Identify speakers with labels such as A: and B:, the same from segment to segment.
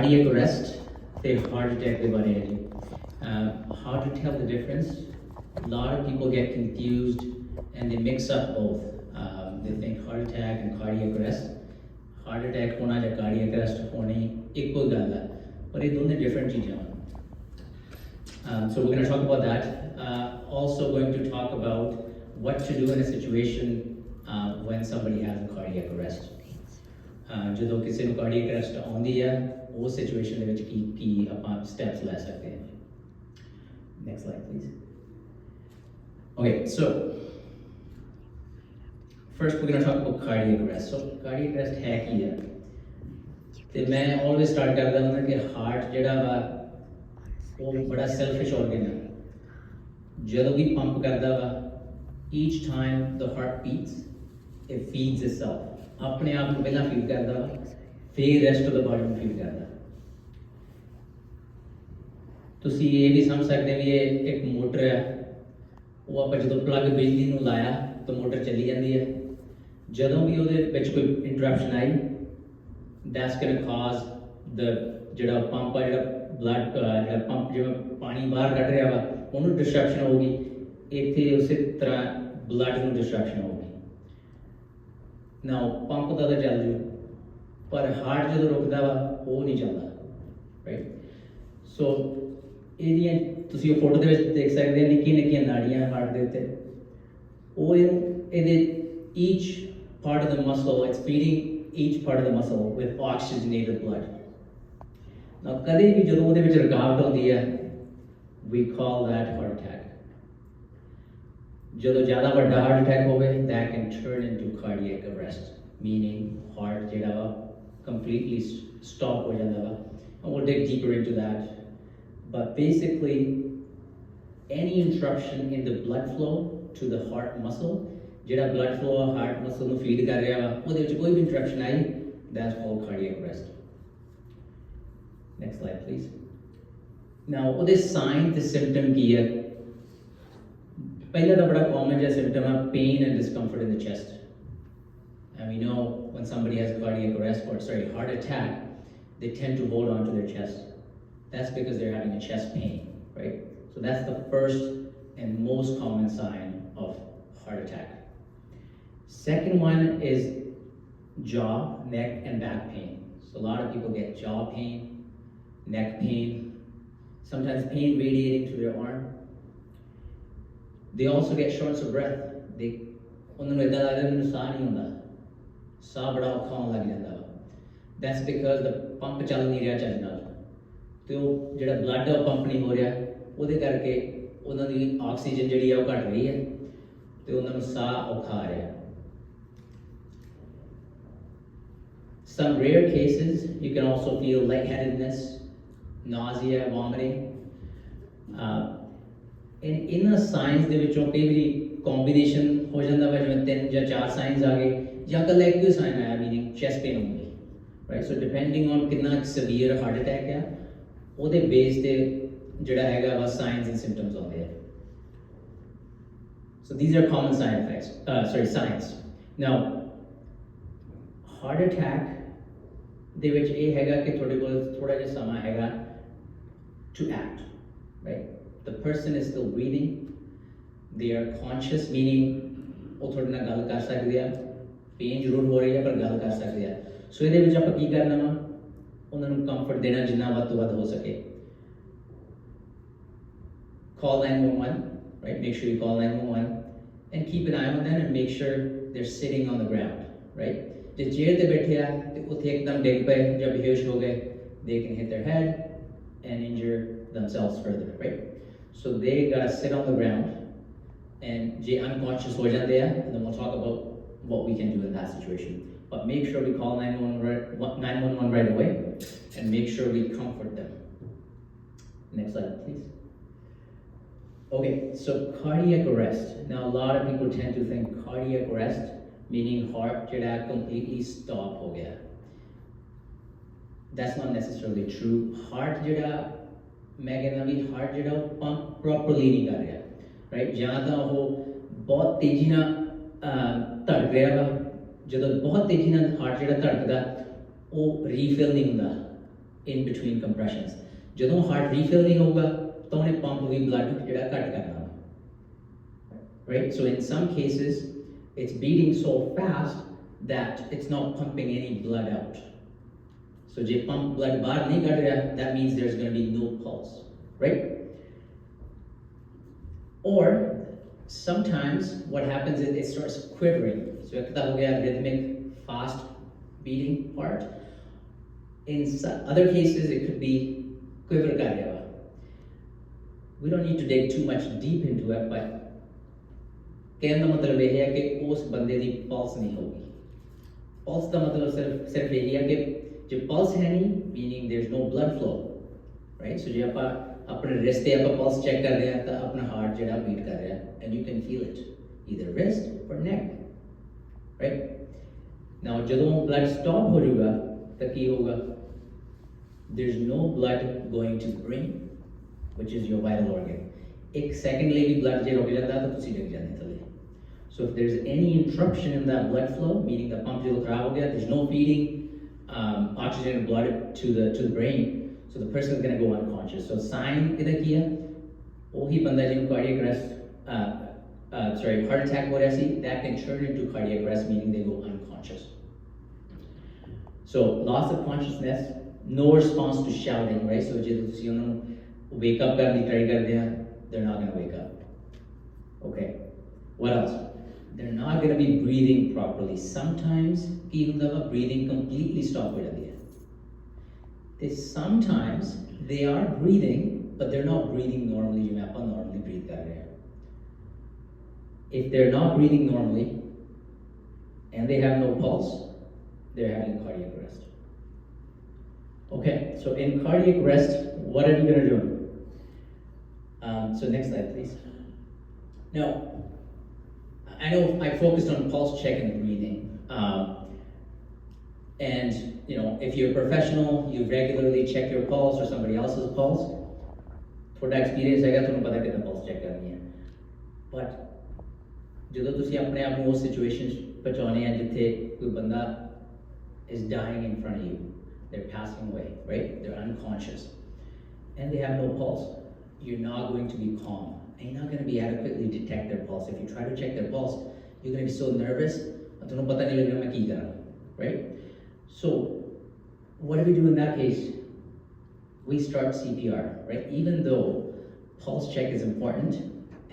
A: cardiac arrest ਤੇ heart attack ਦੇ ਬਾਰੇ ਹੈ ਜੀ Uh, how to tell the difference a lot of people get confused and they mix up both um, they think heart attack and cardiac arrest heart attack ਹੋਣਾ ਜਾਂ cardiac arrest ਹੋਣੀ ਇੱਕੋ ਗੱਲ ਹੈ ਪਰ ਇਹ ਦੋਨੇ different ਚੀਜ਼ਾਂ ਹਨ Um, so we're going to talk about that. Uh, also going to talk about what to do in a situation uh, when somebody has a cardiac arrest. Uh, ਜਦੋਂ ਕਿਸੇ ਨੂੰ cardiac arrest ਆਉਂਦੀ ਹੈ ਉਸ situation ਦੇ ਵਿੱਚ ਕੀ ਕੀ ਆਪਾਂ steps ਲੈ ਸਕਦੇ ਹਾਂ next slide please okay so first we're going to talk about cardiac arrest so cardiac arrest ਹੈ ਕੀ ਹੈ ਤੇ ਮੈਂ ਆਲਵੇਸ ਸਟਾਰਟ ਕਰਦਾ ਹੁੰਦਾ ਕਿ ਹਾਰਟ ਜਿਹੜਾ ਵਾ ਉਹ ਬੜਾ ਸੈਲਫਿਸ਼ ਆਰਗਨ ਹੈ ਜਦੋਂ ਵੀ ਪੰਪ ਕਰਦਾ ਵਾ each time the heart beats it feeds itself ਆਪਣੇ ਆਪ ਨੂੰ ਪਹਿਲਾਂ ਫੀਲ ਕਰਦਾ ਵਾ ਫਿਰ ਰੈਸਟ ਆਫ ਦ ਬਾਡੀ ਨੂੰ ਫੀਲ ਕਰਦਾ ਤੁਸੀਂ ਇਹ ਵੀ ਸਮਝ ਸਕਦੇ ਵੀ ਇਹ ਇੱਕ ਮੋਟਰ ਹੈ। ਉਹ ਆਪਾਂ ਜਦੋਂ ਪਲੱਗ ਬਿਜਲੀ ਨੂੰ ਲਾਇਆ ਤਾਂ ਮੋਟਰ ਚੱਲੀ ਜਾਂਦੀ ਹੈ। ਜਦੋਂ ਵੀ ਉਹਦੇ ਵਿੱਚ ਕੋਈ ਇੰਟਰਰਪਸ਼ਨ ਆਈ, that's going to ਦ ਜਿਹੜਾ ਪੰਪ ਆ, ਜਿਹੜਾ ਬਲੱਡ ਜਿਹੜਾ ਪੰਪ ਜਿਵੇਂ ਪਾਣੀ ਬਾਹਰ ਕੱਢ ਰਿਹਾ ਵਾ, ਉਹਨੂੰ ਡਿਸਟਰਪਸ਼ਨ ਹੋਊਗੀ। ਇੱਥੇ ਉਸੇ ਤਰ੍ਹਾਂ ਬਲੱਡ ਨੂੰ ਡਿਸਟਰਪਸ਼ਨ ਹੋਊਗੀ। ਨਾਓ ਪੰਪ ਦਾ ਤਾਂ ਚੱਲ ਜੂ, ਪਰ ਹਾਰਟ ਜਦੋਂ ਰੁਕਦਾ ਵਾ, ਉਹ ਨਹੀਂ ਚੱਲਦਾ ਰਾਈਟ ਸੋ ਇਹਦੀਆਂ ਤੁਸੀਂ ਉਹ ਫੋਟੋ ਦੇ ਵਿੱਚ ਦੇਖ ਸਕਦੇ ਹੋ ਨਿੱਕੀਆਂ ਨਿੱਕੀਆਂ ਨਾੜੀਆਂ ਹਾਰਟ ਦੇ ਉੱਤੇ ਉਹ ਇਹਨੂੰ ਇਹਦੇ each part of the muscle it's feeding each part of the muscle with oxygenated blood now ਕਦੇ ਵੀ ਜਦੋਂ ਉਹਦੇ ਵਿੱਚ ਰੁਕਾਵਟ ਆਉਂਦੀ ਹੈ we call that heart attack ਜਦੋਂ ਜ਼ਿਆਦਾ ਵੱਡਾ ਹਾਰਟ ਅਟੈਕ ਹੋਵੇ that can turn into cardiac arrest meaning heart ਜਿਹੜਾ ਵਾ completely s- stop ਹੋ ਜਾਂਦਾ ਵਾ and we'll dig deeper into that but basically any interruption in the blood flow to the heart muscle ਜਿਹੜਾ blood flow ਆ heart muscle ਨੂੰ feed ਕਰ ਰਿਹਾ ਵਾ ਉਹਦੇ ਵਿੱਚ ਕੋਈ ਵੀ interruption I that's called cardiac arrest next slide please now ਉਹਦੇ sign ਤੇ symptom ਕੀ ਹੈ ਪਹਿਲਾ ਤਾਂ ਬੜਾ common ਜਿਹਾ symptom ਹੈ pain and discomfort in the chest and we know when somebody has cardiac arrest or sorry heart attack they tend to hold on to their chest that's because they're having a chest pain right so that's the first and most common sign of heart attack Second one is jaw, neck, and back pain. So a lot of people get jaw pain, neck pain, sometimes pain radiating to their arm. They also get shortness of breath. They ਉਹਨਾਂ ਨੂੰ ਇਦਾਂ ਲੱਗਦਾ ਮੈਨੂੰ ਸਾਹ ਨਹੀਂ ਹੁੰਦਾ ਸਾਹ ਬੜਾ ਔਖਾ ਹੋਣ ਲੱਗ ਜਾਂਦਾ ਵਾ ਦੈਟਸ ਬਿਕਾਜ਼ ਦਾ ਪੰਪ ਚੱਲ ਨਹੀਂ ਰਿਹਾ ਚੱਜ ਨਾਲ ਤੇ ਉਹ ਜਿਹੜਾ ਬਲੱਡ ਆ ਪੰਪ ਨਹੀਂ ਹੋ ਰਿਹਾ ਉਹਦੇ ਕਰਕੇ ਉਹਨਾਂ ਦੀ ਆਕਸੀਜਨ ਜਿਹੜੀ ਆ ਉਹ ਘਟ ਰਹੀ ਹੈ ਤੇ ਉਹਨਾਂ ਨੂੰ ਸਾਹ ਔਖਾ ਆ ਰਿਹਾ Some rare cases, you can also feel lightheadedness, nausea, vomiting. Uh, in ਇਹਨਾਂ ਸਾਇੰਸ ਦੇ ਵਿੱਚੋਂ ਕਈ ਵਾਰੀ ਕੰਬੀਨੇਸ਼ਨ ਹੋ ਜਾਂਦਾ ਵਾ ਜਿਵੇਂ ਤਿੰਨ ਜਾਂ ਚਾਰ ਸਾਇੰਸ ਆ ਗਏ ਜਾਂ ਕੱਲਾ ਇੱਕ ਹੀ ਆਇਆ ਮੀਨਿੰਗ ਚੈਸਟ ਪੇਨ ਹੁੰਦੀ ਰਾਈਟ ਸੋ ਡਿਪੈਂਡਿੰਗ ਔਨ ਕਿੰਨਾ ਸਵੀਅਰ ਹਾਰਟ ਅਟੈਕ ਆ ਉਹਦੇ ਬੇਸ ਤੇ ਜਿਹੜਾ ਹੈਗਾ ਵਾ ਸਾਈਨਸ ਐਂਡ ਸਿੰਪਟਮਸ ਆਉਂਦੇ ਆ So these are common side effects, uh, sorry, signs. Now, heart attack ਦੇ ਵਿੱਚ ਇਹ ਹੈਗਾ ਕਿ ਤੁਹਾਡੇ ਕੋਲ ਥੋੜਾ ਜਿਹਾ ਸਮਾਂ ਹੈਗਾ to act, right? The person is still breathing, they are conscious, meaning ਉਹ ਤੁਹਾਡੇ ਨਾਲ ਗੱਲ ਕਰ ਸਕਦੇ ਆ ਪੇਨ ਜ਼ਰੂਰ ਹੋ ਰਹੀ ਹੈ ਪਰ ਗੱਲ ਕਰ ਸਕਦੇ ਆ ਸੋ ਇਹਦੇ ਵਿੱਚ ਆਪਾਂ ਕੀ ਕਰਨਾ ਵਾ ਉਹਨਾਂ ਨੂੰ ਕੰਫਰਟ ਦੇਣਾ ਜਿੰਨਾ ਵੱਧ ਤੋਂ ਵੱਧ ਹੋ ਸਕੇ call 911, right? Make sure you call 911 and keep an eye on them and make sure they're sitting on the ground, right? ਜੇ ਚੇਅਰ ਤੇ ਬੈਠੇ ਆ ਤੇ ਉੱਥੇ ਇੱਕਦਮ ਡਿੱਗ ਪਏ ਜਾਂ ਬੇਹੋਸ਼ ਹੋ ਗਏ they can hit their head and injure themselves further, right? So they gotta sit on the ground and ਜੇ unconscious ਹੋ ਜਾਂਦੇ ਆ and then we'll talk about what we can do in that situation. But make sure we call 911 right, away and make sure we comfort them. Next slide, please. Okay, so cardiac arrest. Now, a lot of people tend to think cardiac arrest meaning heart jada completely stop ho. That's not necessarily true. Heart jada मैं कहना भी heart जरा pump properly नहीं कर रहा right जहाँ तक बहुत तेजी ना रहा वा ਜਦੋਂ ਬਹੁਤ ਤੇਜ਼ੀ ਨਾਲ ਹਾਰਟ ਜਿਹੜਾ ਧੜਕਦਾ ਉਹ ਰੀਫਿਲ ਨਹੀਂ ਹੁੰਦਾ in between compressions ਜਦੋਂ ਹਾਰਟ ਰੀਫਿਲ ਨਹੀਂ ਹੋਊਗਾ ਤਾਂ ਉਹਨੇ ਪੰਪ ਵੀ ਬਲੱਡ ਜਿਹੜਾ ਘੱਟ ਕਰਨਾ ਵਾ right? So in some cases, it's beating so fast that it's not pumping any blood out. So ਜੇ pump blood ਬਾਹਰ ਨਹੀਂ ਕੱਢ ਰਿਹਾ, that means there's going to be no pulse, right? Or sometimes what happens is it starts quivering. व्यक्ता हो गया rhythmic fast beating beating in other cases it could be quiver का cardiava we don't need to dig too much deep into it but कहने का मतलब यह है कि उस बंदे की पल्स नहीं होगी। पल्स का मतलब सिर्फ़ सिर्फ़ यही है कि जो पल्स है नहीं meaning there is no blood flow right so जब आप अपने रिस्ट पे आप पल्स चेक कर रहे हैं तो अपना हार्ट जो है बीट कर रहा है and you can feel it either wrist और नेक ਰਾਈਟ ਨਾਓ ਜਦੋਂ ਬਲੱਡ ਸਟਾਪ ਹੋ ਜਾਊਗਾ ਤਾਂ ਕੀ ਹੋਊਗਾ there's no blood going to the brain which is your vital organ ਇੱਕ ਸੈਕਿੰਡ ਲਈ ਵੀ blood ਜੇ ਰੁਕ ਜਾਂਦਾ ਤਾਂ ਤੁਸੀਂ ਡਿੱਗ ਜਾਂਦੇ ਥੱਲੇ so if there's any interruption in that blood flow meaning the pump ਜਦੋਂ ਖਰਾਬ ਹੋ ਗਿਆ there's no feeding um, oxygen and blood to the to the brain so the person is going to go unconscious so sign ਕਿਹਦਾ ਕੀ ਹੈ ਉਹੀ ਬੰਦਾ ਜਿਹਨੂੰ cardiac arrest uh, uh, sorry, heart attack, what I that can turn into cardiac arrest, meaning they go unconscious. So loss of consciousness, no response to shouting, right? So just you know, wake up try they're not gonna wake up. Okay. What else? They're not gonna be breathing properly. Sometimes people breathing completely stopped earlier. They sometimes they are breathing, but they're not breathing normally. You normally breathe. that air if they're not breathing normally and they have no pulse, they're having cardiac arrest. Okay, so in cardiac arrest, what are you going to do? Um, so next slide, please. Now, I know I focused on pulse check and breathing. Um, and you know, if you're a professional, you regularly check your pulse or somebody else's pulse. For the experience, I got to know the pulse check ਜਦੋਂ ਤੁਸੀਂ ਆਪਣੇ ਆਪ ਨੂੰ ਉਸ situation 'ਚ ਪਹੁੰਚਾਉਣੇ ਆ ਜਿੱਥੇ ਕੋਈ ਬੰਦਾ is dying in front of you. They're passing away, right? They're unconscious. And they have no pulse. You're not going to be calm. And you're not going to be adequately detect their pulse. If you try to check their pulse, you're going to be so nervous. ਤੁਹਾਨੂੰ ਪਤਾ ਨਹੀਂ ਲੱਗਣਾ ਮੈਂ ਕੀ ਕਰਾਂ, right? So, what do we do in that case? We start CPR, right? Even though pulse check is important,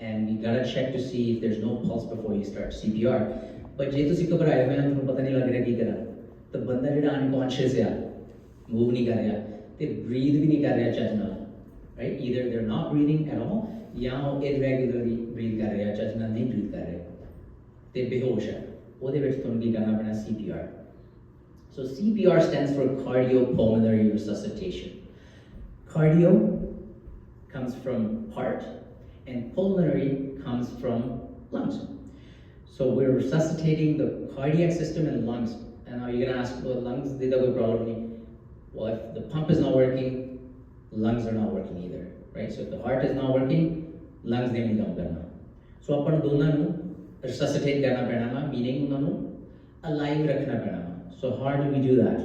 A: and you gotta check to see if there's no pulse before you start CPR. But ਜੇ ਤੁਸੀਂ ਘਬਰਾਏ ਹੋਏ ਆ ਤੁਹਾਨੂੰ ਪਤਾ ਨਹੀਂ ਲੱਗ ਰਿਹਾ ਕੀ ਕਰਾਂ ਤਾਂ ਬੰਦਾ ਜਿਹੜਾ ਅਨਕੌਂਸ਼ੀਅਸ ਆ ਮੂਵ ਨਹੀਂ ਕਰ ਰਿਹਾ ਤੇ ਬਰੀਥ ਵੀ ਨਹੀਂ ਕਰ ਰਿਹਾ ਚੱਜ ਨਾਲ right either they are not breathing at all ਜਾਂ ਉਹ ਇਰੈਗੂਲਰਲੀ ਬਰੀਥ ਕਰ ਰਿਹਾ ਚੱਜ ਨਾਲ ਨਹੀਂ ਬਰੀਥ ਕਰ ਰਿਹਾ ਤੇ ਬੇਹੋਸ਼ ਹੈ ਉਹਦੇ ਵਿੱਚ ਤੁਹਾਨੂੰ ਕੀ ਕਰਨਾ ਪੈਣਾ CPR So CPR stands for cardiopulmonary resuscitation. Cardio comes from heart and pulmonary comes from lungs. So we're resuscitating the cardiac system and lungs. And now you're gonna ask, well, lungs did that probably? Well, if the pump is not working, lungs are not working either, right? So if the heart is not working, lungs they don't work. So upon now? resuscitate karna padana, meaning unanu alive rakhna padana. So how do we do that?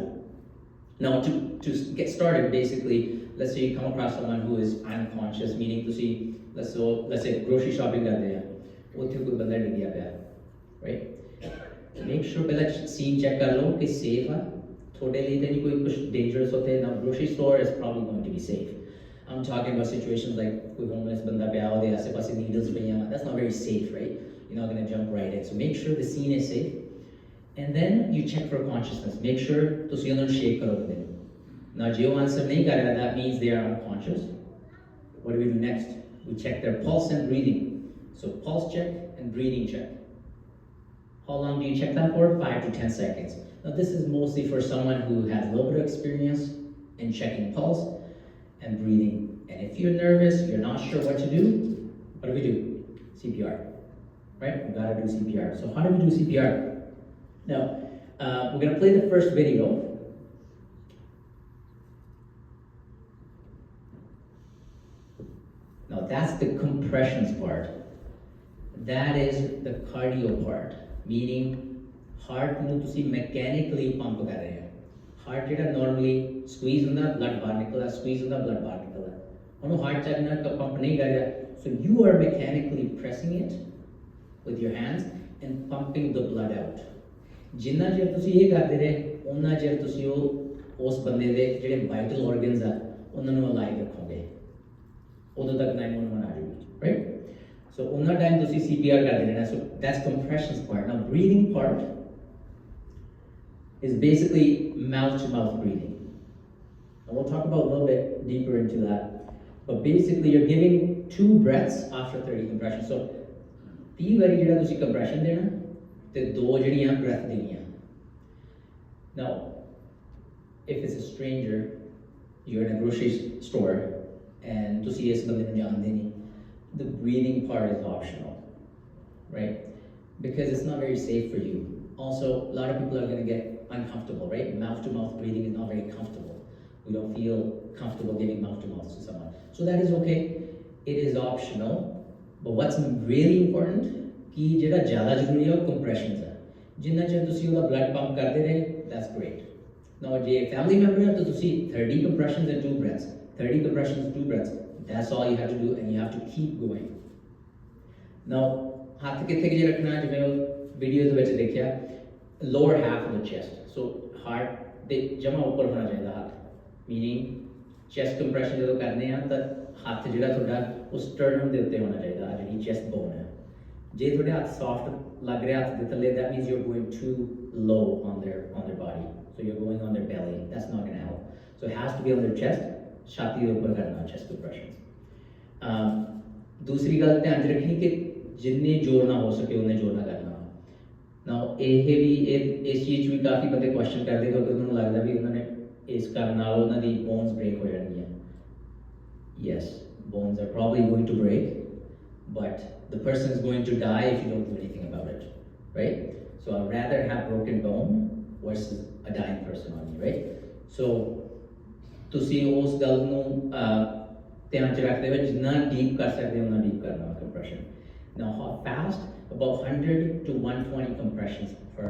A: Now to to get started, basically, let's say you come across someone who is unconscious, meaning to see let's say grocery shopping करने हैं उत्थे कोई बंदा डिग्गिया पिया right make sure पहले scene check कर लो कि सेफ है। थोड़े लिए तो नहीं कोई कुछ डेंजरस होते हैं। ना grocery store is problem going I'm talking about situations like कोई homeless बंदा पे आओ दे that's not very safe right? You're not gonna jump right in. So make sure the scene is safe. And then you check for consciousness. Make sure तो उसी अंदर shake करो दिन। Now जो answer नहीं कर that means they are unconscious. What do we do next? We check their pulse and breathing. So pulse check and breathing check. How long do you check that for? Five to 10 seconds. Now this is mostly for someone who has a little bit of experience in checking pulse and breathing. And if you're nervous, you're not sure what to do, what do we do? CPR, right? We gotta do CPR. So how do we do CPR? Now, uh, we're to play the first video. Now, that's the compressions part. That is the cardio part, meaning heart ਨੂੰ ਤੁਸੀਂ ਮੈਕੈਨਿਕਲੀ pump ਕਰ ਰਹੇ ਹੋ। Heart ਜਿਹੜਾ normally ਸਕਵੀਜ਼ ਹੁੰਦਾ blood ਬਾਹਰ ਨਿਕਲਦਾ ਸਕਵੀਜ਼ ਹੁੰਦਾ ਬਲੱਡ ਬਾਹਰ ਨਿਕਲਦਾ। ਉਹਨੂੰ ਹਾਰਟ ਚੱਕ ਨਾਲ ਪੰਪ ਨਹੀਂ ਕਰ ਰਿਹਾ। So you are mechanically pressing it with your hands and pumping the blood out ਜਿੰਨਾ ਚਿਰ ਤੁਸੀਂ ਇਹ ਕਰਦੇ ਰਹੇ ਉਹਨਾਂ ਚਿਰ ਤੁਸੀਂ ਉਹ ਉਸ ਬੰਦੇ ਦੇ ਜਿਹੜੇ ਵਾਈਟਲ ਆਰਗਨਸ ਆ ਉਹਨਾਂ ਨੂੰ ਅਲਾਈਵ ਰੱਖੋਗੇ ਉਦੋਂ ਤੱਕ 911 ਆ ਜਾਊਗੀ ਰਾਈਟ ਸੋ ਉਹਨਾਂ ਟਾਈਮ ਤੁਸੀਂ CPR ਕਰਦੇ ਰਹਿਣਾ so that's compressions part now breathing part is basically mouth to mouth breathing. And we'll talk about a little bit deeper into that. But basically, you're giving two breaths after 30 compressions. So, 30 ਵਾਰੀ ਜਿਹੜਾ ਤੁਸੀਂ compression ਦੇਣਾ ਤੇ ਦੋ ਜਿਹੜੀਆਂ breath ਦੇਣੀਆਂ now if it's a stranger you're in a grocery s- store and ਤੁਸੀਂ ਇਸ ਬੰਦੇ ਨੂੰ ਜਾਣਦੇ ਨਹੀਂ the breathing part is optional right because it's not very safe for you also a lot of people are going to get uncomfortable right mouth to mouth breathing is not very comfortable we don't feel comfortable giving mouth to mouth to someone so that is okay it is optional but what's really important ਕਿ ਜਿਹੜਾ ਜ਼ਿਆਦਾ ਜ਼ਰੂਰੀ ਹੈ ਉਹ ਕੰਪਰੈਸ਼ਨਸ ਹੈ ਜਿੰਨਾ ਚਿਰ ਤੁਸੀਂ ਉਹਦਾ ਬਲੱਡ ਪੰਪ ਕਰਦੇ ਰਹੇ that's great now ਜੇ ਫੈਮਿਲੀ ਮੈਂਬਰ ਹੈ ਤਾਂ ਤੁਸੀਂ 30 compressions and two breaths 30 compressions two breaths that's all you have to do and you have to keep going now ਹੱਥ ਕਿੱਥੇ ਕਿ ਰੱਖਣਾ ਜਿਵੇਂ ਉਹ ਵੀਡੀਓ ਦੇ ਵਿੱਚ ਦੇਖਿਆ lower half of the chest so heart ਦੇ ਜਮਾ ਉੱਪਰ ਹੋਣਾ ਚਾਹੀਦਾ ਹੱਥ meaning chest compression ਜਦੋਂ ਕਰਦੇ ਆ ਤਾਂ ਹੱਥ ਜਿਹੜਾ ਤੁਹਾਡਾ ਉਹ sternum ਦੇ ਉੱਤੇ ਹੋਣਾ ਚਾਹੀਦਾ ਆਹ ਜਿਹੜੀ chest bone ਹੈ ਜੇ ਤੁਹਾਡੇ ਹੱਥ ਸੌਫਟ ਲੱਗ ਰਿਹਾ ਹੱਥ ਦੇ ਥੱਲੇ that means you're going too low on their on their body so you're going on their belly that's not going to help so it has to be on their chest ਛਾਤੀ ਦੇ ਉੱਪਰ ਕਰਨਾ chest compressions um, ਦੂਸਰੀ ਗੱਲ ਧਿਆਨ 'ਚ ਰੱਖਣੀ ਕਿ ਜਿੰਨੇ ਜ਼ੋਰ ਨਾ ਹੋ ਸਕੇ ਉਹਨੇ ਜ਼ੋਰ ਨਾ ਕਰਨਾ ਨਾ ਇਹ ਵੀ ਇਹ ਇਸ ਚੀਜ਼ 'ਚ ਵੀ ਕਾਫੀ ਬੰਦੇ ਕੁਐਸਚਨ ਕਰਦੇ ਕਿਉਂਕਿ ਉਹਨਾਂ ਨੂੰ ਲੱਗਦਾ ਵੀ ਉਹਨਾਂ ਨੇ ਇਸ ਕਰਨ ਨਾਲ ਉਹਨਾਂ ਦੀ ਬੋਨਸ ਬ੍ਰੇਕ ਹੋ ਜਾਣਗੀਆਂ yes bones are probably going to break but the person is going to die if you don't do anything about it right so i'd rather have broken bone versus a dying person on you right so ਤੁਸੀਂ ਉਸ ਗੱਲ ਨੂੰ ਅਹ, ਧਿਆਨ ਚ ਰੱਖਦੇ ਹੋਏ ਜਿੰਨਾ deep ਕਰ ਸਕਦੇ ਹੋ ਉਨਾ ਡੀਪ ਕਰਨਾ compression now how fast about 100 to 120 compressions per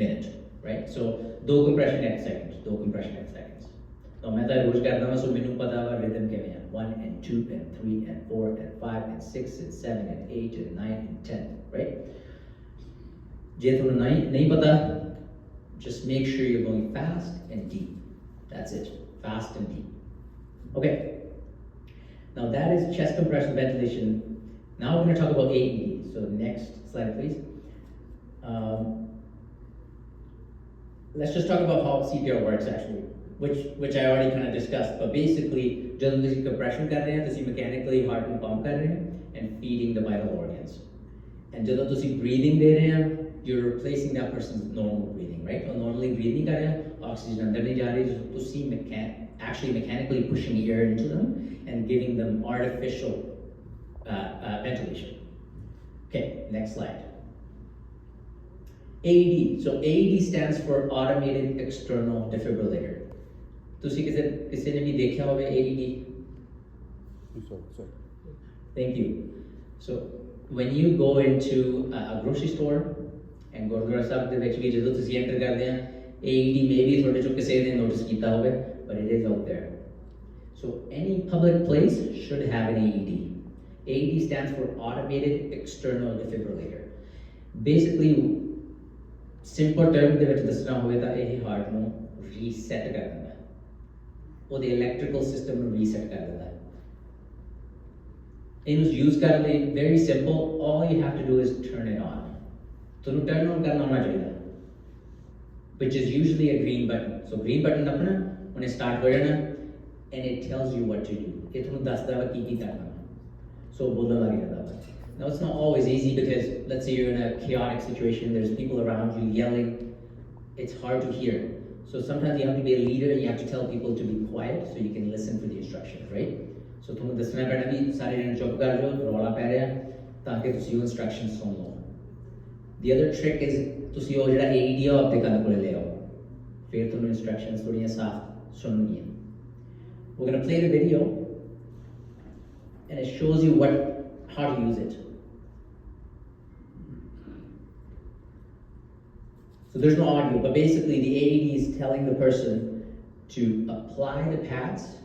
A: minute right so ਦੋ compression at seconds ਦੋ compression at seconds now ਮੈਂ ਤਾਂ ਰੋਜ਼ ਕਰਦਾ ਹਾਂ ਸੋ ਮੈਨੂੰ ਪਤਾ ਵਾ ਰਿਦਮ ਕਿਵੇਂ ਆ 1 and 2 and 3 and 4 and 5 and 6 and 7 and 8 and 9 and 10 right ਜੇ ਤੁਹਾਨੂੰ ਨਹੀਂ ਨਹੀਂ ਪਤਾ just make sure you're going fast and deep that's it fast and deep. Okay, now that is chest compression ventilation. Now we're going to talk about AED. So next slide, please. Um, let's just talk about how CPR works actually, which which I already kind of discussed. But basically, जल्दी compression कर रहे हैं, तो mechanically heart and pump कर रहे हैं, and feeding the vital organs. And जब तुम breathing दे रहे हैं you're replacing that person's normal breathing, right? ਉਹ normally breathe ਨਹੀਂ ਕਰ ਰਿਹਾ, oxygen ਅੰਦਰ ਨਹੀਂ ਜਾ ਰਹੀ, ਤੁਸੀਂ mechan actually mechanically pushing air into them and giving them artificial uh, uh, ventilation. Okay, next slide. AED. So AED stands for Automated External Defibrillator. ਤੁਸੀਂ ਕਿਸੇ ਕਿਸੇ ਨੇ ਵੀ ਦੇਖਿਆ ਹੋਵੇ AED?
B: Sorry, sorry.
A: Thank you. So when you go into a, a grocery store and Gurdwara Sahib ਦੇ ਵਿੱਚ ਵੀ ਜਦੋਂ ਤੁਸੀਂ ਐਂਟਰ ਕਰਦੇ ਆ AED maybe ਤੁਹਾਡੇ ਚੋਂ ਕਿਸੇ ਨੇ ਨੋਟਿਸ ਕੀਤਾ ਹੋਵੇ, but it is out there. So any public place should have an AED. AED stands for Automated External Defibrillator. Basically simple term ਦੇ ਵਿੱਚ ਦੱਸਣਾ ਹੋਵੇ ਤਾਂ ਇਹ ਹਾਰਟ ਨੂੰ ਰੀਸੈਟ ਕਰ ਦਿੰਦਾ ਉਹਦੇ ਇਲੈਕਟ੍ਰੀਕਲ ਸਿਸਟਮ ਨੂੰ ਰੀਸੈਟ ਕਰ ਦਿੰਦਾ ਇਹਨੂੰ ਯੂਜ਼ ਕਰਨ ਲਈ very simple all you have to do is turn it on तो टर्न ऑन करना होना चाहिए which is usually a green button. So green button दबाना उन्हें start कर देना and it tells you what to do. ये तुम्हें दस दवा की की करना। So बोलना लगेगा दवा now it's not always easy because let's say you're in a chaotic situation there's people around you yelling. It's hard to hear. So sometimes you have to be a leader and you have to tell people to be quiet so you can listen for the instructions right? So तुम्हें दसना करना भी सारे जन चुप कर जाओ रौला पै रहा ताकि तुम इंस्ट्रक्शन सुन लो। the other trick is ਤੁਸੀਂ ਉਹ ਜਿਹੜਾ AED ਆ ਉਹ ਆਪਣੇ ਕੰਨ ਕੋਲੇ ਲੈ ਆਓ ਫਿਰ ਤੁਹਾਨੂੰ instructions ਥੋੜੀਆਂ ਸਾਫ਼ ਸੁਣਨਗੀਆਂ we're going to play the video and it shows you what how to use it So there's no audio, but basically the AED is telling the person to apply the pads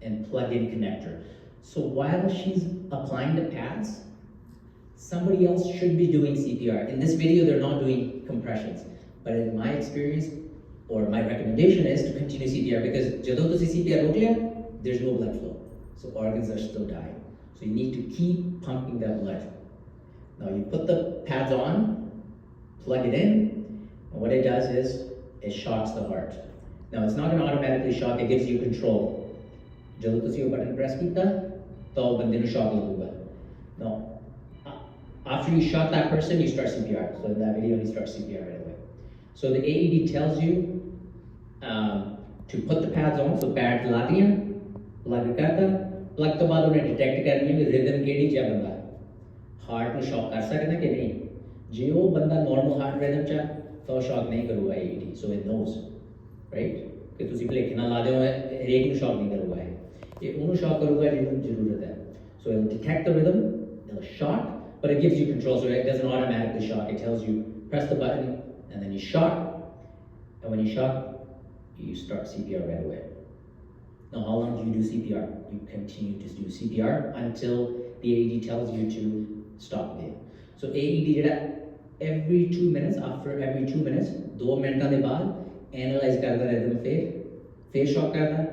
A: and plug in connector. So while she's applying the pads, somebody else should be doing CPR. In this video, they're not doing compressions, but in my experience, or my recommendation is to continue CPR because ਜਦੋਂ ਤੁਸੀਂ CPR ਰੋਕ ਲਿਆ, there's no blood flow. So organs are still dying. So you need to keep pumping that blood. Now you put the pads on, plug it in, and what it does is it shocks the heart. Now it's not going to automatically shock, it gives you control. ਜਦੋਂ ਤੁਸੀਂ ਉਹ button press ਕੀਤਾ ਤਾਂ ਉਹ ਬੰਦੇ ਨੂੰ ਸ਼ੌਕ ਲੱਗੂਗਾ now a- after you shock that person you start CPR so in that video you start CPR right away so the AED tells you um, to put the pads on so pads ਲਾ ਦੀਆਂ plug ਕਰਤਾ plug ਤੋਂ ਬਾਅਦ ਉਹਨੇ detect ਕਰਨੀ ਹੈ ਕਿ rhythm ਕਿਹੜੀ ਚ ਬੰਦਾ ਹਾਰਟ ਨੂੰ ਸ਼ੌਕ ਕਰ ਸਕਦਾ ਕਿ ਨਹੀਂ ਜੇ ਉਹ ਬੰਦਾ ਨਾਰਮਲ ਹਾਰਟ ਰਿਦਮ ਚ ਆ, ਤਾਂ ਉਹ ਸ਼ੌਕ ਨਹੀਂ ਕਰੂਗਾ AED so it knows right ਕਿ ਤੁਸੀਂ ਭਲੇਖੇ ਨਾਲ ਲਾ ਦਿਓ ਹਰੇਕ ਨੂੰ ਸ਼ੌਕ ਨਹੀਂ ਕਰੂਗਾ ਇਹ ਉਹਨੂੰ ਸ਼ੌਕ ਕਰੂਗਾ ਜਿਹਨੂੰ ਜ਼ਰੂਰਤ ਹੈ so it detect the rhythm it'll shock but it gives you control, so it doesn't automatically shock. It tells you press the button and then you shock, and when you shock, you start CPR right away. Now, how long do you do CPR? You continue to do CPR until the AED tells you to stop there. So AED every two minutes, after every two minutes, दो minute analyze बाद analyse rhythm, rhythm फिर shock shock करना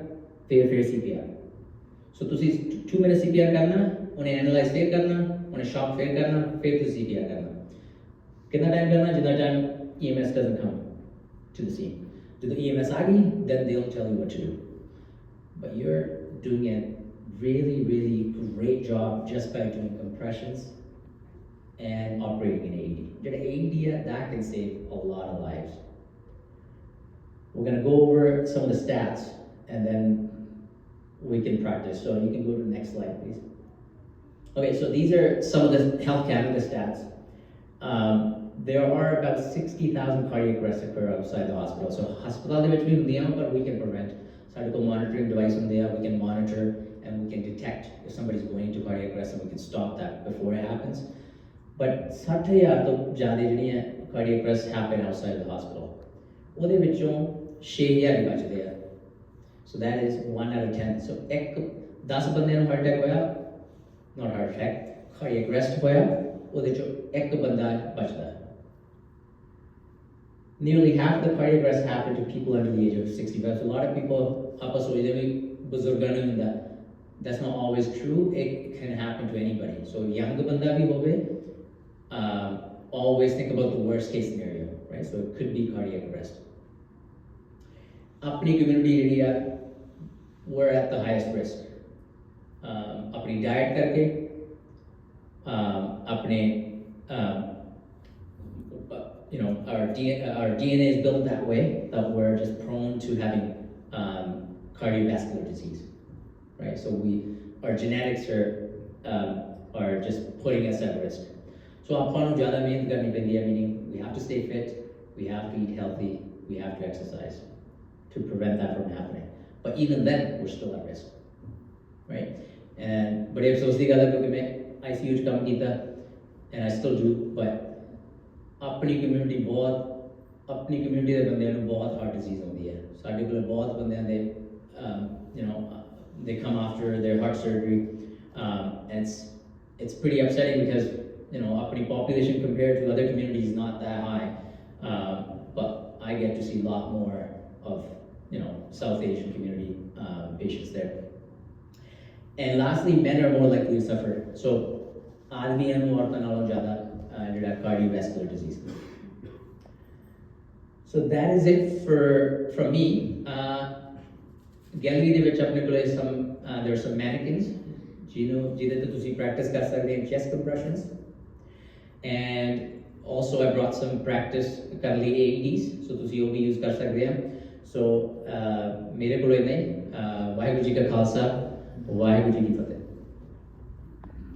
A: फिर CPR. So to see 2 minutes CPR, करना उन्हें analyze, फिर करना when a sharp faith करना faith to CTR करना कितना time करना जितना time EMS doesn't come to the scene to the EMS आ गई then they'll tell you what to do but you're doing a really really great job just by doing compressions and operating in AED. Did AED that can save a lot of lives. We're gonna go over some of the stats and then we can practice. So you can go to the next slide, please. Okay, so these are some of the Health Canada stats. Um, there are about 60,000 cardiac arrests occur outside the hospital. So hospital ਦੇ ਵਿੱਚ ਵੀ ਹੁੰਦੀਆਂ but we can prevent. ਸਾਡੇ ਕੋਲ monitoring device ਹੁੰਦੇ ਆ, we can monitor and we can detect if somebody's going into cardiac arrest and we can stop that before it happens. But 60,000 ਤੋਂ ਜ਼ਿਆਦਾ ਜਿਹੜੀਆਂ cardiac arrests happen outside the hospital. ਉਹਦੇ ਵਿੱਚੋਂ 6000 ਹੀ ਬਚਦੇ ਆ so that is 1 out of 10 ਸੋ ਇੱਕ 10 ਬੰਦਿਆਂ ਨੂੰ ਹਾਰਟ ਅਟੈਕ ਹੋਇਆ ਨਾਟ ਹਾਰਟ ਅਟੈਕ ਕਾਰਡੀਅਕ ਅਰੈਸਟ ਹੋਇਆ ਉਹਦੇ ਚੋਂ ਇੱਕ ਬੰਦਾ ਬਚਦਾ Nearly half the cardiac arrest happen to people under the age of 65. So a lot of people ਆਪਾਂ ਸੋਚਦੇ ਵੀ ਬਜ਼ੁਰਗਾਂ ਨੂੰ ਹੁੰਦਾ That's not always true. It can happen to anybody. So young ਬੰਦਾ ਵੀ ਹੋਵੇ um, always think about the worst case scenario, right? So it could be cardiac arrest. ਆਪਣੀ community ਜਿਹੜੀ ਆ we're at the highest risk. अपनी diet करके अपने you know our DNA, our DNA is built that way that we're just prone to having um, cardiovascular disease, right? So we our genetics are um, are just putting us at risk. So upon jada means meaning we have to stay fit, we have to eat healthy, we have to exercise to prevent that from happening. But even then, we're still at risk, right? And ਬੜੇ ਅਫਸੋਸ ਦੀ ਗੱਲ ਹੈ ਕਿਉਂਕਿ ਮੈਂ ICU 'ਚ ਕੰਮ ਕੀਤਾ and I still do, but ਆਪਣੀ ਕਮਿਊਨਿਟੀ ਬਹੁਤ ਆਪਣੀ ਕਮਿਊਨਿਟੀ ਦੇ ਬੰਦਿਆਂ ਨੂੰ ਬਹੁਤ ਹਾਰਟ ਡਿਜ਼ੀਜ਼ ਹੁੰਦੀ ਹੈ ਸਾਡੇ ਕੋਲ ਬਹੁਤ ਬੰਦਿਆਂ ਦੇ um, you know they come after their heart surgery um, and it's it's pretty upsetting because you know ਆਪਣੀ population compared to other communities is not that high um, but I get to see a lot more of you know South Asian and lastly men are more likely to suffer so ਆਦਮੀਆਂ ਨੂੰ ਔਰਤਾਂ ਨਾਲੋਂ ਜ਼ਿਆਦਾ uh, ਜਿਹੜਾ cardiovascular disease so that is it for from me uh, gallery ਦੇ ਵਿੱਚ ਆਪਣੇ ਕੋਲੇ ਸਮ देयर आर सम मैनिक्विन्स ਜਿਹਨੂੰ ਜਿਹਦੇ ਤੇ ਤੁਸੀਂ ਪ੍ਰੈਕਟਿਸ ਕਰ ਸਕਦੇ ਹੋ chest ਕੰਪਰੈਸ਼ਨਸ and also I brought sum practice ਕਰਨ ਲਈ AEDs ਸੋ ਤੁਸੀਂ ਉਹ ਵੀ ਯੂਜ਼ ਕਰ ਸਕਦੇ ਹੋ ਸੋ ਮੇਰੇ ਕੋਲ ਇੰਨਾ ਹੀ ਅਹ ਵਾਹਿਗੁਰੂ ਜੀ ਕਾ ਖਾਲਸਾ ਵਾਹਿਗੁਰੂ ਜੀ